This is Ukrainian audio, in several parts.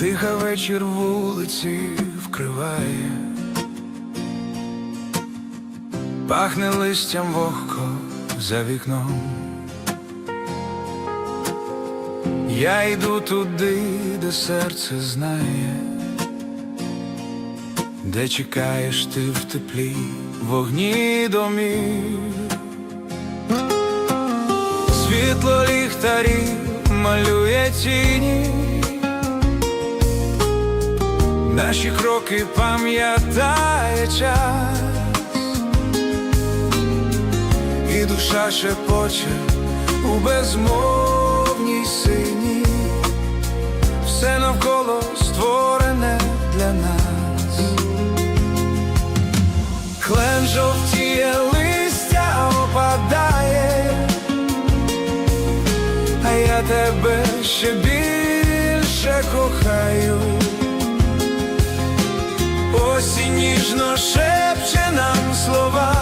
Тиха вечір вулиці вкриває, пахне листям вогко за вікном. Я йду туди, де серце знає, де чекаєш ти в теплі вогні домів. Світло ліхтарів малює тіні, наші кроки пам'ятає час, і душа шепоче у безмовній сині, все навколо створене для нас. Клен жовтіє листя опадає, а я тебе ще більше кохаю. Ніжно шепче нам слова,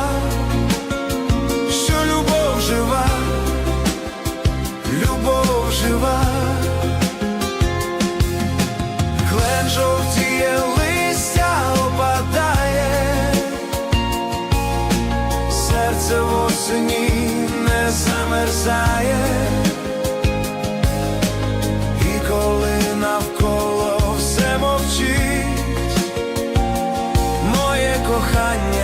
що любов жива, любов жива, клен жовтіє листя опадає, серце в не замерзає. кохання.